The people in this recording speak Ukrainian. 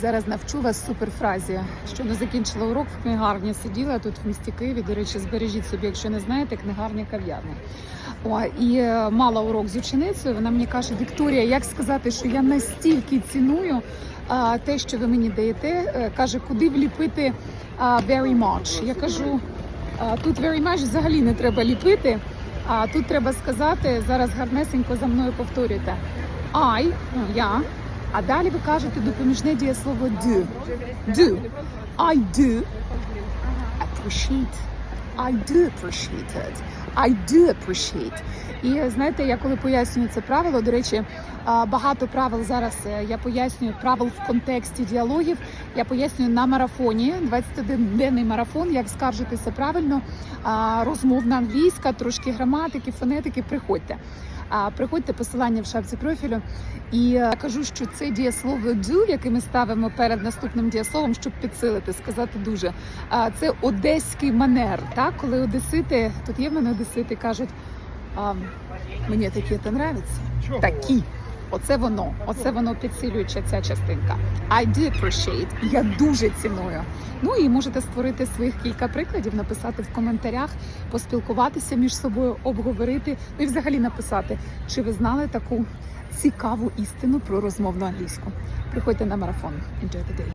Зараз навчу вас суперфразі. Щойно закінчила урок в книгарні. Сиділа тут в місті Києві. До речі, збережіть собі, якщо не знаєте, книгарня кав'ярня. О, і е, мала урок з ученицею. Вона мені каже: Вікторія, як сказати, що я настільки ціную а, те, що ви мені даєте. Е, Каже, куди вліпити а, very much. Я кажу, а, тут very much взагалі не треба ліпити. А тут треба сказати зараз гарнесенько за мною повторюйте. I, ну, я. А далі ви кажете допоміжне дієслово do. Do. I do appreciate. I do appreciate it. I do appreciate. І знаєте, я коли пояснюю це правило, до речі, багато правил зараз е, я пояснюю правил в контексті діалогів. Я пояснюю на марафоні 21-денний марафон, як скаржитися правильно, розмовна англійська, трошки граматики, фонетики. Приходьте. А, Приходьте посилання в шапці профілю. І е, кажу, що це дієслово do, яке ми ставимо перед наступним дієсловом, щоб підсилити, сказати дуже. А, Це одеський манер. Так, коли одесити, тут є в мене одесити, кажуть, а, мені такі це нравиться. Такі. Оце воно, оце воно підсилююча ця частинка. I do appreciate. Я дуже ціную. Ну і можете створити своїх кілька прикладів, написати в коментарях, поспілкуватися між собою, обговорити, ну і взагалі написати, чи ви знали таку цікаву істину про розмовну англійську. Приходьте на марафон. Enjoy the day.